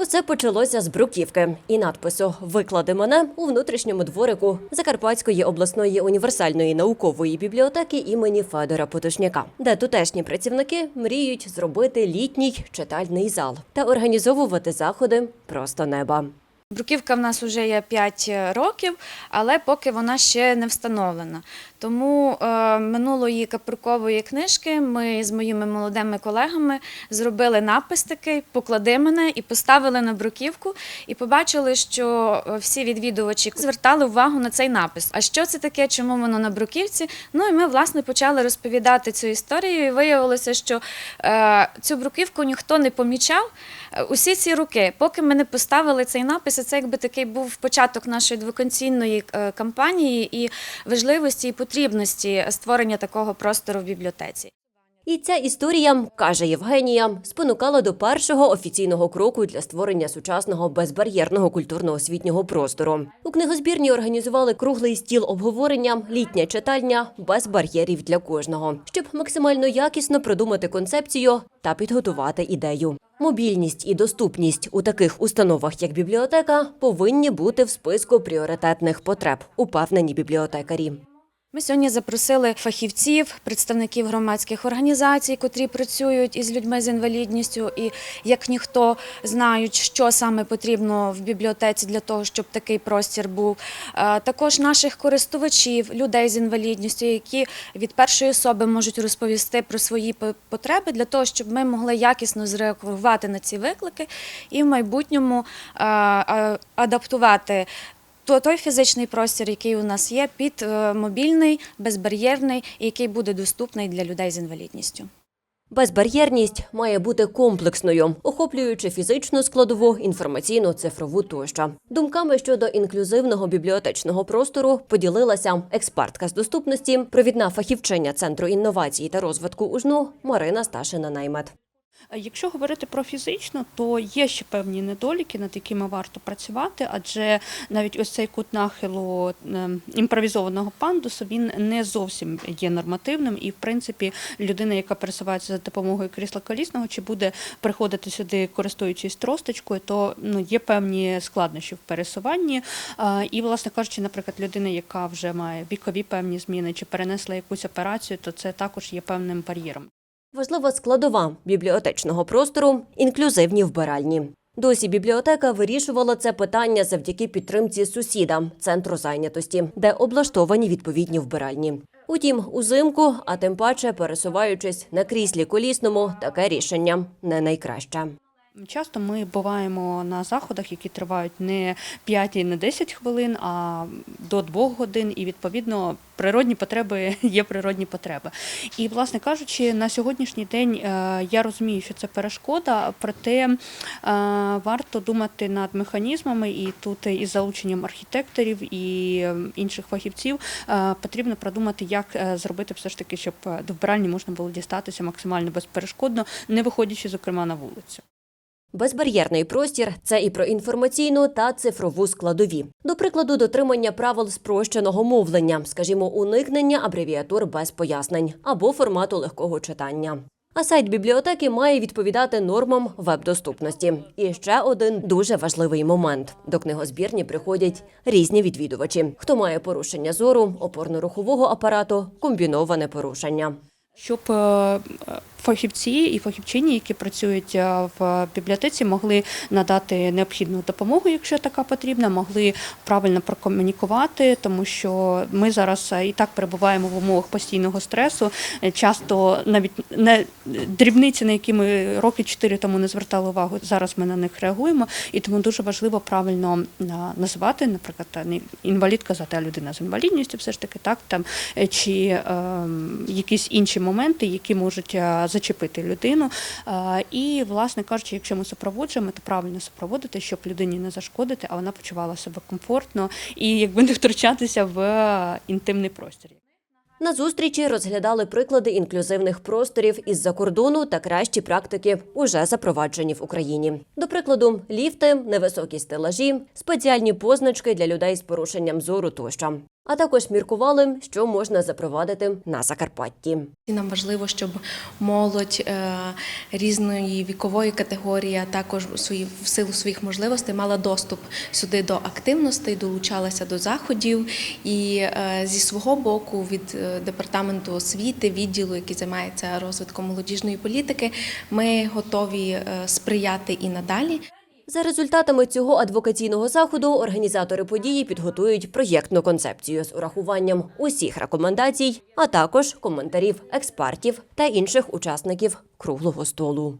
Усе почалося з бруківки і надпису Виклади мене у внутрішньому дворику Закарпатської обласної універсальної наукової бібліотеки імені Федора Потушняка, де тутешні працівники мріють зробити літній читальний зал та організовувати заходи просто неба. Бруківка в нас вже є 5 років, але поки вона ще не встановлена. Тому е, минулої каприкової книжки ми з моїми молодими колегами зробили напис такий Поклади мене і поставили на бруківку, і побачили, що е, всі відвідувачі звертали увагу на цей напис. А що це таке? Чому воно на бруківці? Ну і ми власне почали розповідати цю історію. І виявилося, що е, цю бруківку ніхто не помічав. Е, Усі ці роки, поки ми не поставили цей напис, і це якби такий був початок нашої двоконційної е, кампанії і важливості і потрібності створення такого простору в бібліотеці. І ця історія, каже Євгенія, спонукала до першого офіційного кроку для створення сучасного безбар'єрного культурно-освітнього простору. У книгозбірні організували круглий стіл обговорення, літня читальня без бар'єрів для кожного, щоб максимально якісно продумати концепцію та підготувати ідею. Мобільність і доступність у таких установах, як бібліотека, повинні бути в списку пріоритетних потреб, упевнені бібліотекарі. Ми сьогодні запросили фахівців, представників громадських організацій, котрі працюють із людьми з інвалідністю, і як ніхто знають, що саме потрібно в бібліотеці для того, щоб такий простір був. Е, Також наших користувачів, людей з інвалідністю, які від першої особи можуть розповісти про свої по- потреби для того, щоб ми могли якісно зреагувати на ці виклики і в майбутньому е, е, адаптувати той фізичний простір, який у нас є, під е, мобільний, безбар'єрний, який буде доступний для людей з інвалідністю. Безбар'єрність має бути комплексною, охоплюючи фізичну складову, інформаційну, цифрову тощо. Думками щодо інклюзивного бібліотечного простору поділилася експертка з доступності, провідна фахівчиня Центру інновацій та розвитку УЖНУ Марина Сташина Наймет. Якщо говорити про фізичну, то є ще певні недоліки, над якими варто працювати, адже навіть ось цей кут нахилу ем, імпровізованого пандусу він не зовсім є нормативним. І, в принципі, людина, яка пересувається за допомогою крісла колісного, чи буде приходити сюди, користуючись тросточкою, то ну є певні складнощі в пересуванні. І, власне кажучи, наприклад, людина, яка вже має вікові певні зміни чи перенесла якусь операцію, то це також є певним бар'єром. Важлива складова бібліотечного простору інклюзивні вбиральні. Досі бібліотека вирішувала це питання завдяки підтримці сусіда центру зайнятості, де облаштовані відповідні вбиральні. Утім, узимку, а тим паче пересуваючись на кріслі колісному, таке рішення не найкраще. Часто ми буваємо на заходах, які тривають не 5 і не 10 хвилин, а до 2 годин, і відповідно природні потреби є природні потреби. І, власне кажучи, на сьогоднішній день е, я розумію, що це перешкода, проте е, варто думати над механізмами, і тут із залученням архітекторів і е, інших фахівців потрібно продумати, як зробити все ж таки, щоб до вбиральні можна було дістатися максимально безперешкодно, не виходячи, зокрема, на вулицю. Безбар'єрний простір це і про інформаційну та цифрову складові. До прикладу, дотримання правил спрощеного мовлення, скажімо, уникнення абревіатур без пояснень або формату легкого читання. А сайт бібліотеки має відповідати нормам веб-доступності. І ще один дуже важливий момент: до книгозбірні приходять різні відвідувачі, хто має порушення зору, опорно-рухового апарату, комбіноване порушення. Щоб е, фахівці і фахівчині, які працюють е, в бібліотеці, могли надати необхідну допомогу, якщо така потрібна, могли правильно прокомунікувати, тому що ми зараз е, і так перебуваємо в умовах постійного стресу. Часто навіть не дрібниці, на які ми роки чотири тому не звертали увагу, зараз ми на них реагуємо, і тому дуже важливо правильно називати, наприклад, інвалід казати, а людина з інвалідністю, все ж таки так там чи е, якісь інші моменти, які можуть е, зачепити людину. Е, І, власне кажучи, якщо ми супроводжуємо, то правильно супроводити, щоб людині не зашкодити, а вона почувала себе комфортно і якби не втручатися в е, інтимний простір. На зустрічі розглядали приклади інклюзивних просторів із-за кордону та кращі практики, уже запроваджені в Україні. До прикладу, ліфти, невисокі стелажі, спеціальні позначки для людей з порушенням зору тощо. А також міркували, що можна запровадити на Закарпатті. І нам важливо, щоб молодь е, різної вікової категорії, а також в силу своїх можливостей мала доступ сюди до активностей, долучалася до заходів. І е, зі свого боку, від е, департаменту освіти, відділу, який займається розвитком молодіжної політики, ми готові сприяти і надалі. За результатами цього адвокаційного заходу організатори події підготують проєктну концепцію з урахуванням усіх рекомендацій, а також коментарів експертів та інших учасників круглого столу.